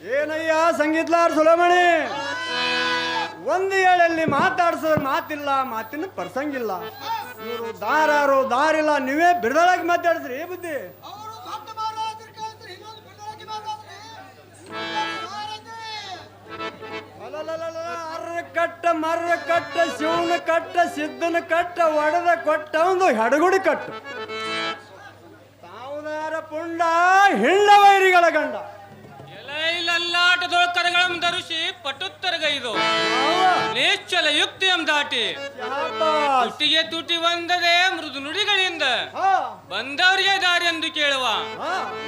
ಏನಯ್ಯ ಸಂಗೀತ್ಲಾರ್ ಸುಲಮಣಿ? ಒಂದು ಏಳಲ್ಲಿ ಮಾತಾಡ್ಸೋದ್ರ ಮಾತಿಲ್ಲ ಮಾತಿನ ಪರ್ಸಂಗಿಲ್ಲ. ಇವರು ದಾರಾರು ದಾರಿಲ್ಲ ನೀವೇ ಬಿಡದಳಾಗಿ ಮಾತಾಡಿದ್ರಿ ಏ ಬುದ್ಧಿ? ಅರ್ರ ಕಟ್ಟ ಮರ್ರ ಕಟ್ಟ ಶಿವನ ಕಟ್ಟ ಸಿದ್ದನ ಕಟ್ಟ ಒಡೆದ ಕೊಟ್ಟ ಒಂದು ಹೆಡಗುಡಿ ಕಟ್ಟು. ತಾವುದಾರ ಪುಂಡ ಹಿಂಡ ವೈರಿಗಳ ಗಂಡ. ಎಲೈಲಲ್ಲಾಟದೊಳ ಕರಗಳಂ ಧರಿಸಿ ಪಟುತ್ತರಗೈದು. ನೇಚಲ ನಿಶ್ಚಲ ಯುಕ್ತಿಯಂ ದಾಟಿ. ತುಟಿಗೆ ತುಟಿ ಬಂದದೆ ಮೃದು ನುಡಿಗಳಿಂದ. ಬಂದವರಿಗೆ ದಾರಿ ಎಂದು ಕೇಳುವ.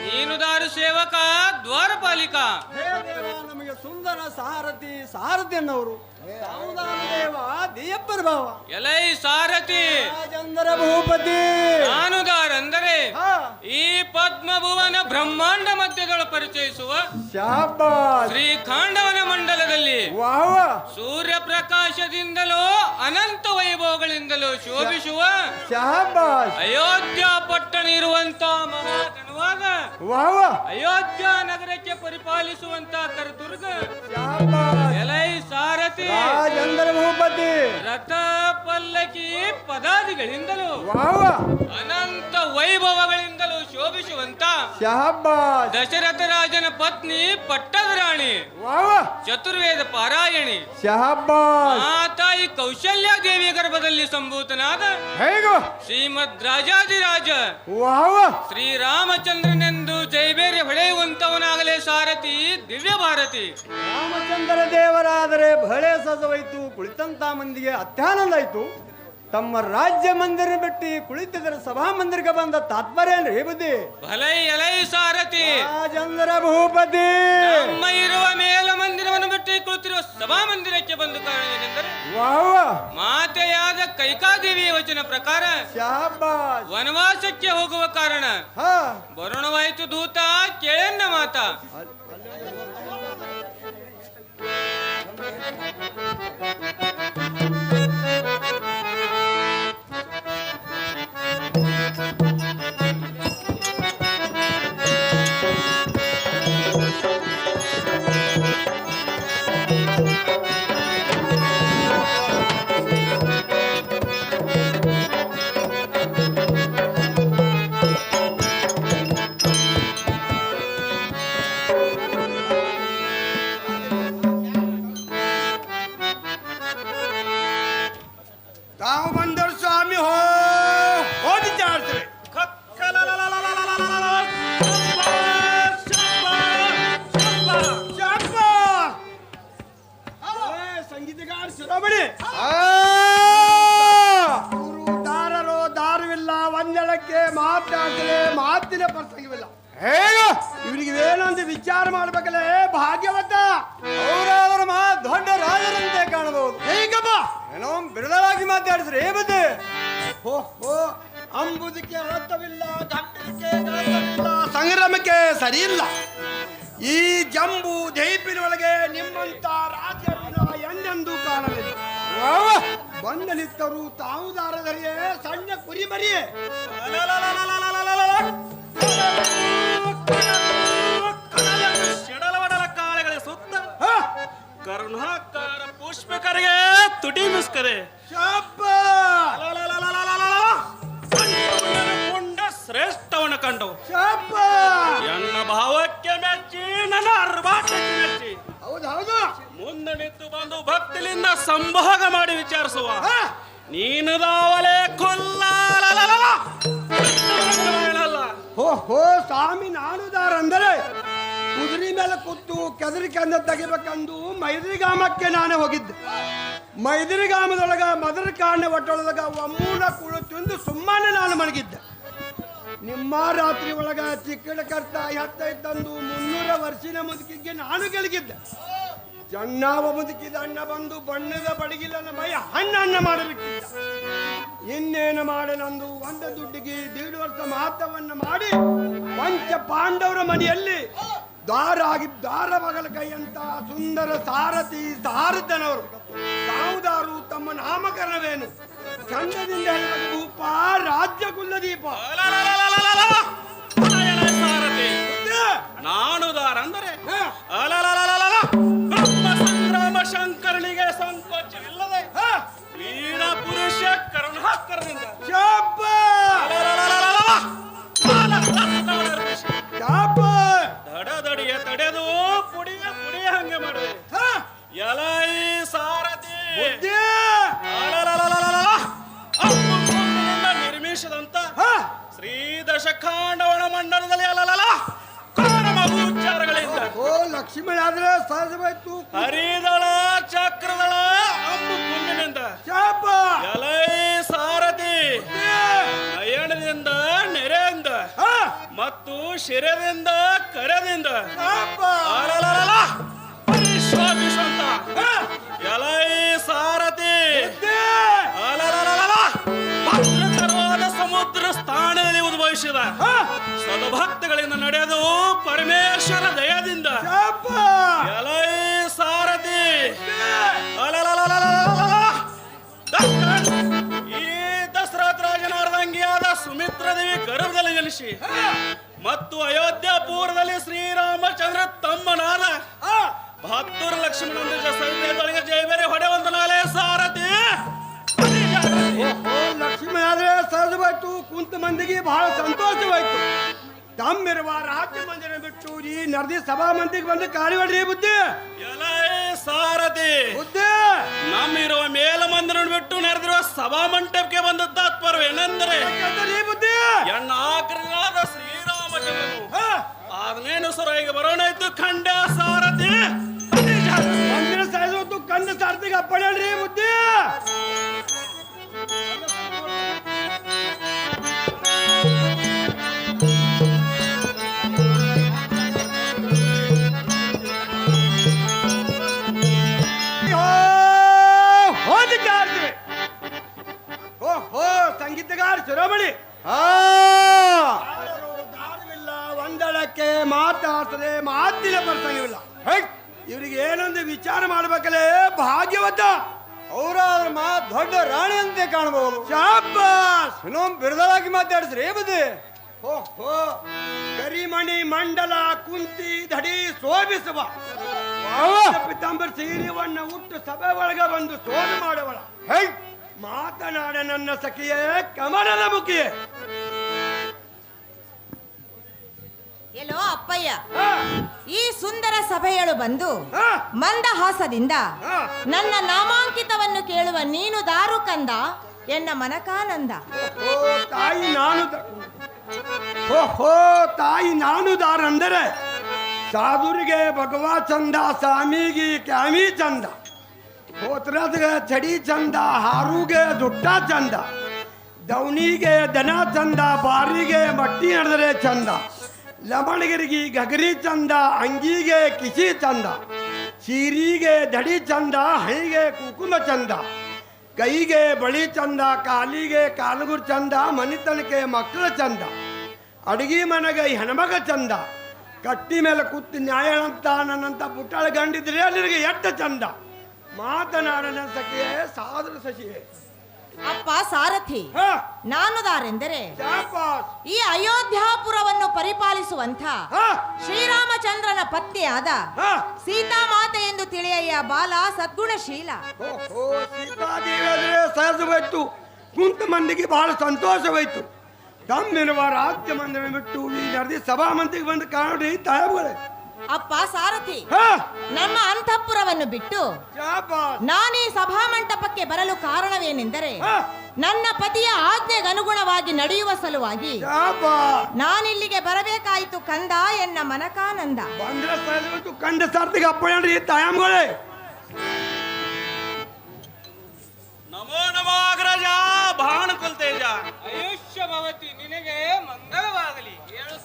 ನೀನು ದಾರು ಸೇವಕ ದ್ವಾರಪಾಲಿಕ ನಮಗೆ ಸುಂದರ ಸಾರಥಿ ಸಾರಥಿ ಅನ್ನವರು ಎಲೈ ಸಾರಥಿ. ಭೂಪತಿ. ನಾನು ಅಂದರೆ ಈ ಪದ್ಮಭುವನ ಬ್ರಹ್ಮಾಂಡ ಮಧ್ಯಗಳು ಪರಿಚಯಿಸುವ ಶ್ರೀ ಶ್ರೀಖಾಂಡವನ ಮಂಡಲದಲ್ಲಿ ಸೂರ್ಯ ಪ್ರಕಾಶದಿಂದಲೋ ಅನಂತ ವೈಭವಗಳಿಂದಲೂ ಶೋಭಿಸುವ ಶಹಬಾಸ್. ಅಯೋಧ್ಯ ಪಟ್ಟಣ ಇರುವಂತ ಮಹಾಧನವಾದ ವಾವ. ಅಯೋಧ್ಯ ನಗರಕ್ಕೆ ಪರಿಪಾಲಿಸುವಂತ ಕರದುರ್ಗ. ಎಲೈ ಸಾರಥಿ. ರಥ ಪಲ್ಲಕಿ ಪದಾದಿಗಳಿಂದಲೂ ವಾವ. ಅನಂತ ವೈಭವಗಳಿಂದಲೂ ಶೋಭಿಸುವಂತ ಶಾಬಾಸ್ ದಶರಥ ರಾಜನ ಪತ್ನಿ ಪಟ್ಟದ ರಾಣಿ ಚತುರ್ವೇದ ಪಾರಾಯಣಿ. ಶಾಬಾಸ್ ಮಾತಾಯಿ ಕೌಶಲ್ಯ ದೇವಿ ಗರ್ಭದಲ್ಲಿ ಸಂಭೂತನಾದ ಹೇಗೋ. ಶ್ರೀಮದ್ ರಾಜಾದಿರಾಜ ವಾವ ಶ್ರೀರಾಮಚಂದ್ರನೆಂದು ಜೈಬೇರಿ ಹೊಳೆಯುವಂತವನಾಗಲೇ ಸಾರಥಿ ದಿವ್ಯ ಭಾರತಿ. ರಾಮಚಂದ್ರ ದೇವರಾದರೆ ಬಹಳ ಸಜವಾಯ್ತು ಕುಳಿತಂತ ಮಂದಿಗೆ ಅತ್ಯಾನಂದ ಆಯ್ತು. ತಮ್ಮ ರಾಜ್ಯ ಮಂದಿರ ಬಿಟ್ಟು ಕುಳಿತಿದ್ರ ಸಭಾ ಮಂದಿರಕ್ಕೆ ಬಂದ ತಾತ್ಪರ್ಯ ಏನ್ರಿ ಬುದ್ಧಿ? ಭಲೈ ಎಲೈ ಸಾರತಿ ರಾಜೇಂದ್ರ ಭೂಪತಿ. ನಮ್ಮ ಇರುವ ಮೇಲ ಮಂದಿರವನ್ನು ಬಿಟ್ಟು ಕುಳಿತಿರುವ ಸಭಾ ಮಂದಿರಕ್ಕೆ ಬಂದ ಕಾರಣವೇನೆಂದರೆ ಮಾತೆಯಾದ ಕೈಕಾದೇವಿಯ ವಚನ ಪ್ರಕಾರ ವನವಾಸಕ್ಕೆ ಹೋಗುವ ಕಾರಣ ಬರುಣವಾಯಿತು ದೂತ ಕೇಳನ್ನ ಮಾತ. ಮಾತಿನ ಪ್ರಸಂಗವಿಲ್ಲ. ಹೇಗ? ಇವರಿಗೆ ಏನೊಂದು ವಿಚಾರ ಮಾಡ್ಬೇಕಲ್ಲೇ? ಭಾಗ್ಯವತ ಅವರಾದ್ರ ಮಾ ದೊಡ್ಡ ರಾಜರಂತೆ ಕಾಣಬಹುದು. ಹೇಗಪ್ಪ? ಏನೋ ಬಿಡದಳಾಗಿ ಮಾತಾಡಿದ್ರಿ ಏ ಹೋ ಹೋ ಅಂಬುದಕ್ಕೆ ಅರ್ಥವಿಲ್ಲ ದಂಡಕ್ಕೆ ಸರಿಯಿಲ್ಲ ಸಂಗ್ರಾಮಕ್ಕೆ ಸರಿ ಇಲ್ಲ ಈ ಜಂಬು ಜೈಪಿನೊಳಗೆ ನಿಮ್ಮಂತ ರಾಜ್ಯರನ್ನ ಎಂದೆಂದೂ ಕಾಣಲಿಲ್ಲ. ಬಂದಲಿತ್ತರು ತಾವು ದಾರದರಿಯೇ ಸಣ್ಣ ಕುರಿ ಮರಿಯೇ ಶಡಲವಡಲ ಕಾಳೆಗಳ ಸುತ್ತ! ಕರುಣಾಕಾರ ಪುಷ್ಪಕರಿಗೆ ತುಟಿ ಮುಸ್ಕರೆ ಶಾಪ! ಕೊಂಡ ಶ್ರೇಷ್ಠವನ್ನ ಕಂಡವು! ಎನ್ನ ಭಾವಕ್ಕೆ ಮೆಚ್ಚಿ ನನ್ನ ಅರ್ಭಾಟಕ್ಕೆ ಮೆಚ್ಚಿ ಮುಂದೆ ನಿಂತು ಬಂದು ಭಕ್ತಿಲಿಂದ ಸಂಭೋಗ ಮಾಡಿ ವಿಚಾರಿಸುವ ಹ! ನೀನು ದಾವಲೆ ಕೊಲ್ಲ ಹೋ ಹೋ ಸ್ವಾಮಿ ನಾನುದಾರ ಅಂದರೆ ಕುದುರೆ ಮೇಲೆ ಕೂತು ಕೆದರಿ ಕಂದ ತೆಗಿಬೇಕಂದು ಮೈದ್ರಿಗಾಮಕ್ಕೆ ನಾನು ಹೋಗಿದ್ದೆ. ಮೈದ್ರಿಗಾಮದೊಳಗ ಮದರ ಕಾರಣ ಒಟ್ಟೊಳಗ ಒಮ್ಮೂಲ ಕುಳು ತಿಂದು ಸುಮ್ಮನೆ ನಾನು ಮಲಗಿದ್ದೆ. ನಿಮ್ಮ ರಾತ್ರಿ ಒಳಗ ಚಿಕ್ಕಡ ಕರ್ತ ಎತ್ತ ತಂದು ಮುನ್ನೂರ ವರ್ಷಿನ ಮುದುಕಿಗೆ ನಾನು ಗೆಳಗಿದ್ದೆ ಜನ್ನಾವ ಮುದುಕಿದ ಅಣ್ಣ ಬಂದು ಬಣ್ಣದ ಬಡಗಿಲ್ಲ ಮೈ ಹಣ್ಣ ಅಣ್ಣ ಮಾಡಬೇಕಿದ್ದ. ಇನ್ನೇನು ಮಾಡಲಂದು ಒಂದ ದುಡ್ಡಿಗೆ ದೀಡು ವರ್ಷ ಮಾತವನ್ನ ಮಾಡಿ ಪಂಚ ಪಾಂಡವರ ಮನೆಯಲ್ಲಿ ದಾರ ಆಗಿ ದಾರ ಬಗಲ ಕೈಯಂತ ಸುಂದರ ಸಾರಥಿ ಸಾರಥನವರು. ತಾವುದಾರು ತಮ್ಮ ನಾಮಕರಣವೇನು? ಚಂದದಿಂದ ಭೂಪ ರಾಜ್ಯ ಕುಲದೀಪ? ನಾನು ದಾರ ಅಂದರೆ. ಮತ್ತು ಶಿರದಿಂದ ಕರದಿಂದ. ಅಲಲಲಲ. ಪರಿಶ್ರಮಿಸುವಂತ ಹಾ, ಎಲೈ ಸಾರಥಿ! ಅಲಲಲಲಲ. ಭದ್ರತರವಾದ ಸಮುದ್ರ ಸ್ಥಾನದಲ್ಲಿ ಉದ್ಭವಿಸಿದ. ಸದಭಕ್ತಗಳಿಂದ ನಡೆದು ಪರಮೇಶ್ವರ ದಯದಿಂದ. ಎಲೈ ಸಾರಥಿ! ಅಲಲಲಲಲಲಲ. ದಕ್ಕ. ಸುಮಿತ್ರ ದೇವಿ ಗರ್ಭದಲ್ಲಿ ಜನಿಸಿ ಮತ್ತು ಅಯೋಧ್ಯ ಪೂರ್ವದಲ್ಲಿ ಶ್ರೀರಾಮಚಂದ್ರ ತಮ್ಮನಾದ ಹಾ, ಬಹದ್ದೂರು ಲಕ್ಷ್ಮಣ ಹೊಡೆ ಒಂದು ನಾಳೆ ಸಾರಥಿ. ಓ ಲಕ್ಷ್ಮಣ ಆದ್ರೆ ಸಹಜವಾಯ್ತು ಕುಂತ ಮಂದಿಗೆ ಬಹಳ ಸಂತೋಷವಾಯ್ತು ತಮ್ಮಿರುವ ರಾಜ್ಯ ಮಂದಿರ ಬಿಟ್ಟು ಈ ನರ್ದಿ ಸಭಾ ಮಂದಿಗೆ ಬಂದು ಕಾರ್ಯವಾಡ್ರಿ ಬುದ್ಧಿ. ಎಲೈ ಸಾರಥಿ ನಮ್ಮಿರುವ ಮೇಲ ಮಂದಿರ ಬಿಟ್ಟು ನಡೆದಿರುವ ಸಭಾ ಮಂಟಪಕ್ಕೆ ಬಂದ ತಾತ್ಪರ್ಯವೇನೆಂದರೆ ಬುದ್ಧಿ ಎಣ್ಣಾಕರನಾದ ಶ್ರೀರಾಮಚಂದ್ರನು ಅದನ್ನೇನು ಈಗ ಬರೋಣ ಇತ್ತು ಖಂಡ ಸಾರಥಿ ಕಂದ ಸಾರ್ತಿಗೆ ಅಪ್ಪಣ್ರಿ ಬುದ್ಧಿ ಶೋಭಿಸುವ ಪಿತಾಂಬರ್ ಸೀರಿವಣ್ಣ ಹುಟ್ಟು ಸಭೆ ಒಳಗ ಬಂದು ಸೋಲು ಮಾಡುವಳ. ಹೈ. ಮಾತನಾಡ ನನ್ನ ಸಖಿಯೇ ಕಮಲದ ಮುಖಿಯೇ. ಎಲ್ಲೋ ಅಪ್ಪಯ್ಯ. ಈ ಸುಂದರ ಸಭೆಯಳು ಬಂದು ಮಂದಹಾಸದಿಂದ ನನ್ನ ನಾಮಾಂಕಿತವನ್ನು ಕೇಳುವ ನೀನು ದಾರು ಕಂದ ಎನ್ನ ಮನಕಾನಂದ. ಓ ತಾಯಿ ನಾನು ಓಹೋ ಓ ಹೋ ತಾಯಿ ನಾನು ದಾರ ಅಂದರೆ ಸಾಧುರಿಗೆ ಭಗವಾ ಚಂದ, ಸ್ವಾಮಿಗೆ ಕ್ಯಾಮಿ ಚಂದ. ಹೋತ್ರದ್ಗೆ ಚಡಿ ಚಂದ, ಹಾರುಗೆ ದುಟ್ಟ ಚಂದ. ದವನಿಗೆ ದನ ಚಂದ, ಬಾರಿಗೆ ಮಟ್ಟಿ ನಡೆದರೆ ಚಂದ. ಲಮಣಗಿರಿಗೆ ಗಗರಿ ಚಂದ, ಅಂಗಿಗೆ ಕಿಸಿ ಚಂದ. ಸೀರಿಗೆ ದಡಿ ಚಂದ, ಹೈಗೆ ಕುಕುಮ ಚಂದ. ಕೈಗೆ ಬಳಿ ಚಂದ, ಕಾಲಿಗೆ ಕಾಲುಗುರು ಚಂದ, ಮನಿತನಕ್ಕೆ ಮಕ್ಕಳ ಚಂದ. ಅಡುಗೆ ಮನೆಗೆ ಹೆಣ್ಮಗ ಚಂದ. ಕಟ್ಟಿ ಮೇಲೆ ಕೂತು ನ್ಯಾಯ ಅಂತ ನನ್ನಂತ ಪುಟ್ಟಾಳ ಗಂಡಿದ್ರೆ ನಿನಗೆ ಎಟ್ಟ ಚಂದ? ಮಾತನಾಡನ ಸಖಿಯೇ ಸಾಧನ ಸಖಿಯೇ. ಅಪ್ಪ ಸಾರಥಿ ಹ, ನಾನು ದಾರೆಂದರೆ ಈ ಅಯೋಧ್ಯಾಪುರವನ್ನು ಪರಿಪಾಲಿಸುವಂತ ಶ್ರೀರಾಮಚಂದ್ರನ ಪತ್ನಿಯಾದ. ಸೀತಾಮಾತೆ ಎಂದು ತಿಳಿಯಯ್ಯ ಬಾಲ ಸದ್ಗುಣಶೀಲ. ಸಹಜವಾಯ್ತು. ಕುಂತ ಮಂದಿಗೆ ಬಹಳ ಸಂತೋಷವಾಯ್ತು. ತಮ್ಮಿರುವ ರಾಜ್ಯ ಮಂದಿರ ಬಿಟ್ಟು ಈ ನರ್ದಿ ಸಭಾ ಮಂದಿಗೆ ಬಂದು ಕಾಣಿ ತಾಯಗಳೇ ಅಪ್ಪ ಸಾರಥಿ ಹ, ನಮ್ಮ ಅಂತಃಪುರವನ್ನು ಬಿಟ್ಟು ನಾನೇ ಸಭಾ ಮಂಟಪಕ್ಕೆ ಬರಲು ಕಾರಣವೇನೆಂದರೆ ನನ್ನ ಪತಿಯ ಆಜ್ಞೆಗನುಗುಣವಾಗಿ ನಡೆಯುವ ಸಲುವಾಗಿ. ನಾನಿಲ್ಲಿಗೆ ಬರಬೇಕಾಯಿತು ಕಂದ ಎನ್ನ ಮನಕಾನಂದ. ಕಂದ ಸಾರ್ತಿಗೆ ಅಪ್ಪಣ್ರಿ ತಾಯಮ್ಗಳೇ ನಮೋ ನಮೋ ಅಗ್ರಜ ಭಾನುಕುಲ್ ತೇಜ. ಆಯುಷ್ಯ ಭವತಿ ನಿನಗೆ ಮಂಗಳವಾಗಲಿ ಹೇಳು ತಮ್ಮ ಇರಲಿ ಪ್ರೇಮ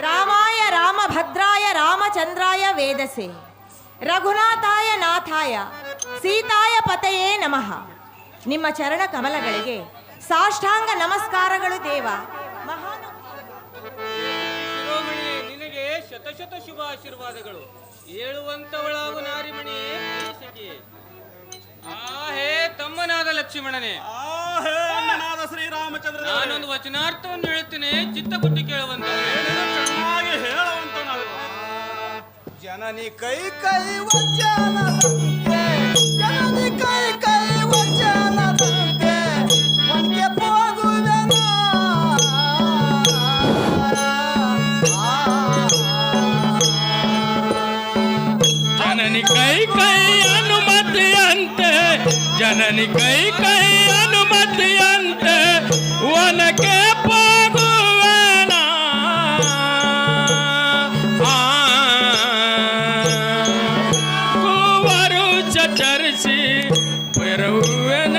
ರಾಮಾಯ ರಾಮಭದ್ರಾಯ ರಾಮಚಂದ್ರಾಯ ವೇದಸೆ. ರಘುನಾಥಾಯ ನಾಥಾಯ ಸೀತಾಯ ಪತೆಯೇ ನಮಃ. ನಿಮ್ಮ ಚರಣ ಕಮಲಗಳಿಗೆ ಸಾಷ್ಟಾಂಗ ನಮಸ್ಕಾರಗಳು ದೇವ. ನಿನಗೆ ಶತಶತ ಶುಭ ಆಶೀರ್ವಾದಗಳು ಹೇಳುವಂತವಳಾಗು ನಾರಿಮಣಿ ಸಖಿ ಆ ಹೇ ತಮ್ಮನಾದ ಲಕ್ಷ್ಮಣನೇ. ಆ ಹೇ ಅಣ್ಣನಾದ ಶ್ರೀರಾಮಚಂದ್ರ ನಾನೊಂದು ವಚನಾರ್ಥವನ್ನು ಹೇಳುತ್ತೇನೆ ಚಿತ್ತ ಚಿತ್ತಗುಟ್ಟಿ ಕೇಳುವಂತ ಚೆನ್ನಾಗಿ ಹೇಳುವಂತ ಜನನಿ ಕೈ ಕೈ ವಚನದಂತೆ ಜನನಿ ಕೈ ಕೈ ಅನುಮತಿಯಂತೆ ಒನಕೆ ಹೋಗುವನ ಕೂವರು ಚಚರಿಸಿ ಬೆರುವೆನ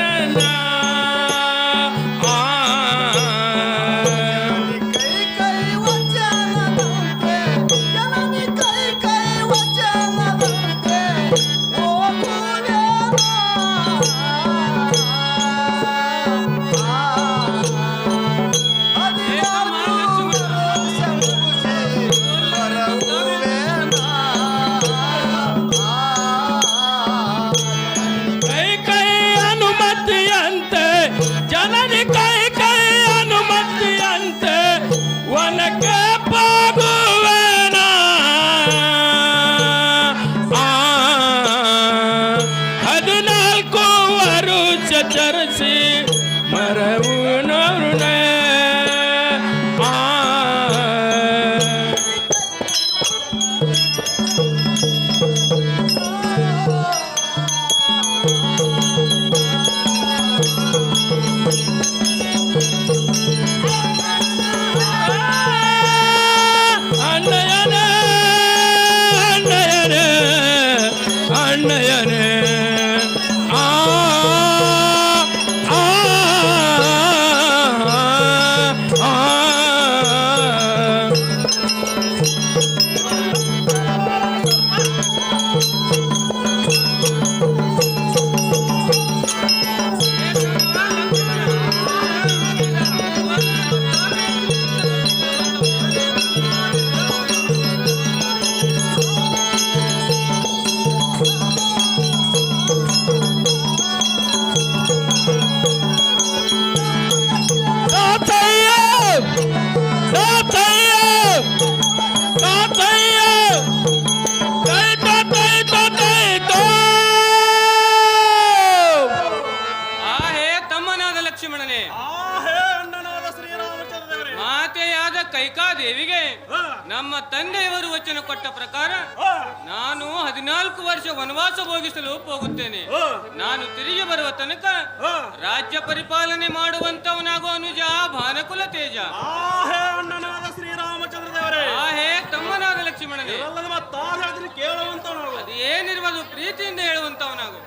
ನಮ್ಮ ತಂದೆಯವರು ವಚನ ಕೊಟ್ಟ ಪ್ರಕಾರ ನಾನು ಹದಿನಾಲ್ಕು ವರ್ಷ ವನವಾಸ ಭೋಗಿಸಲು ಹೋಗುತ್ತೇನೆ. ನಾನು ತಿರುಗಿ ಬರುವ ತನಕ ರಾಜ್ಯ ಪರಿಪಾಲನೆ ಮಾಡುವಂತವನಾಗೋ ಅನುಜ ಭಾನಕುಲ ತೇಜ. ಶ್ರೀರಾಮಚಂದ್ರದೇವರೇ. ಆಹೇ ತಮ್ಮನಾದ ಲಕ್ಷ್ಮಣನೇ. ಕೇಳುವಂತವನು ಅದೇನಿರುವುದು ಪ್ರೀತಿಯಿಂದ ಹೇಳುವಂತವನಾಗು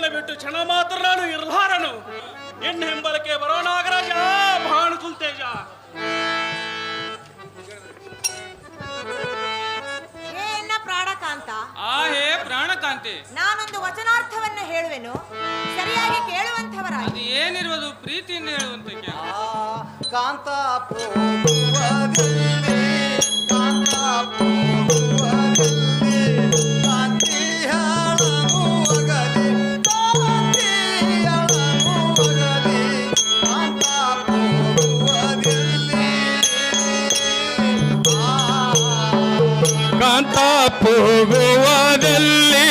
ನಿನ್ನನ್ನು ಬಿಟ್ಟು ಕ್ಷಣ ಮಾತ್ರ ನಾನು ಇರ್ಲಾರನು ನಿನ್ನ ಹಿಂಬಲಕ್ಕೆ ಬರೋ ನಾಗರಾಜ ಭಾನು ತೇಜ ಹೇ ಎನ್ನ ಪ್ರಾಣಕಾಂತ. ಆ ಹೇ ಪ್ರಾಣಕಾಂತಿ. ನಾನೊಂದು ವಚನಾರ್ಥವನ್ನ ಹೇಳುವೆನು. ಸರಿಯಾಗಿ ಕೇಳುವಂಥವರಾಗಿ. ಅದು ಏನಿರುವುದು ಪ್ರೀತಿಯಿಂದ ಹೇಳುವಂತಕ್ಕೆ ಕಾಂತ ಪೋಗುವದಲ್ಲಿ ಕಾಂತ ಪೋಗುವದಲ್ಲಿ ಹೋಗುವದಲ್ಲಿ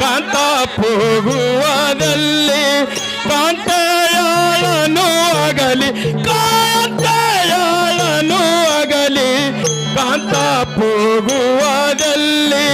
ಕಾಂತ ಹೋಗುವದಲ್ಲಿ ಕಾಂತಯಾಳನು ಆಗಲಿ ಕಾಂತಯಾಳನು ಆಗಲಿ ಕಾಂತ ಹೋಗುವದಲ್ಲಿ.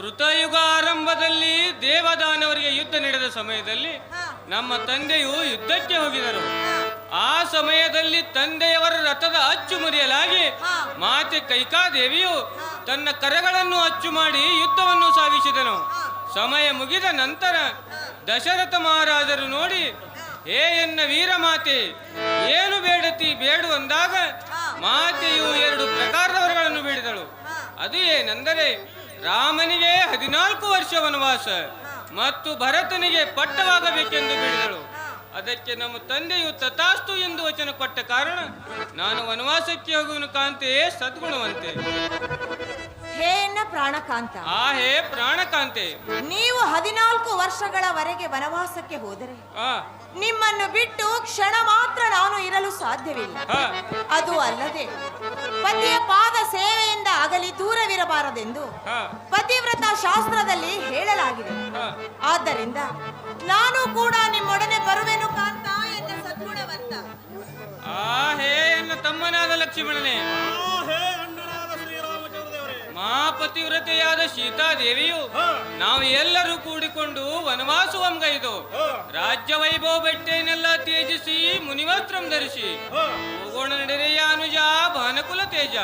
ಕೃತಯುಗ ಆರಂಭದಲ್ಲಿ ದೇವದಾನವರಿಗೆ ಯುದ್ಧ ನಡೆದ ಸಮಯದಲ್ಲಿ ನಮ್ಮ ತಂದೆಯು ಯುದ್ಧಕ್ಕೆ ಹೋಗಿದರು. ಆ ಸಮಯದಲ್ಲಿ ತಂದೆಯವರ ರಥದ ಅಚ್ಚು ಮುರಿಯಲಾಗಿ. ಮಾತೆ ಕೈಕಾದೇವಿಯು ತನ್ನ ಕರಗಳನ್ನು ಅಚ್ಚು ಮಾಡಿ ಯುದ್ಧವನ್ನು ಸಾಗಿಸಿದನು. ಸಮಯ ಮುಗಿದ ನಂತರ ದಶರಥ ಮಹಾರಾಜರು ನೋಡಿ ಹೇ. ಎನ್ನ ವೀರ ಮಾತೆ ಏನು ಬೇಡತಿ ಬೇಡು ಅಂದಾಗ ಮಾತೆಯು ಎರಡು ಪ್ರಕಾರದವರುಗಳನ್ನು ಬೇಡಿದಳು. ಅದು ಏನೆಂದರೆ ರಾಮನಿಗೆ ಹದಿನಾಲ್ಕು ವರ್ಷ ವನವಾಸ ಮತ್ತು ಭರತನಿಗೆ ಪಟ್ಟವಾಗಬೇಕೆಂದು ಹೇಳಿದಳು ಅದಕ್ಕೆ ನಮ್ಮ ತಂದೆಯು ತಥಾಸ್ತು ಎಂದು ವಚನ ಕೊಟ್ಟ ಕಾರಣ ನಾನು ವನವಾಸಕ್ಕೆ ಹೋಗುವನು ಕಾಂತೆಯೇ ಸದ್ಗುಣವಂತೆ. ಹೇ ಎನ್ನ ಪ್ರಾಣಕಾಂತ. ಆ ಹೇ ಪ್ರಾಣಕಾಂತೆ. ನೀವು ಹದಿನಾಲ್ಕು ವರ್ಷಗಳವರೆಗೆ ವನವಾಸಕ್ಕೆ ಹೋದರೆ ಆ. ನಿಮ್ಮನ್ನು ಬಿಟ್ಟು ಕ್ಷಣ ಮಾತ್ರ ನಾನು ಇರಲು ಸಾಧ್ಯವಿಲ್ಲ. ಆ, ಅದು ಅಲ್ಲದೆ ಪತಿಯ ಪಾದ ಸೇವೆಯಿಂದ ಅಗಲಿ ದೂರವಿರಬಾರದೆಂದು ಆ, ಪತಿವ್ರತ ಶಾಸ್ತ್ರದಲ್ಲಿ ಹೇಳಲಾಗಿದೆ. ಆ. ಆದ್ದರಿಂದ ನಾನು ಕೂಡ ನಿಮ್ಮೊಡನೆ ಬರುವೆನು ಕಾಂತ ಎಂದ ಸದ್ಗುಣವಂತ. ಆ ಹೇ ಎನ್ನ ತಮ್ಮನಾದ ಲಕ್ಷ್ಮಣನೇ. ಆ ಹೇ ಮಹಾಪತಿವ್ರತೆಯಾದ ಸೀತಾದೇವಿಯು ನಾವು ಎಲ್ಲರೂ ಕೂಡಿಕೊಂಡು ವನವಾಸವಂಗೈದು ರಾಜ್ಯ ವೈಭವ ಬೆಟ್ಟೆನೆಲ್ಲ ತ್ಯಜಿಸಿ ಮುನಿವಸ್ತ್ರಂ ಧರಿಸಿ. ಹೋಗೋಣ ನಡೆರೆಯ ಅನುಜ ಭಾನಕುಲ ತೇಜ.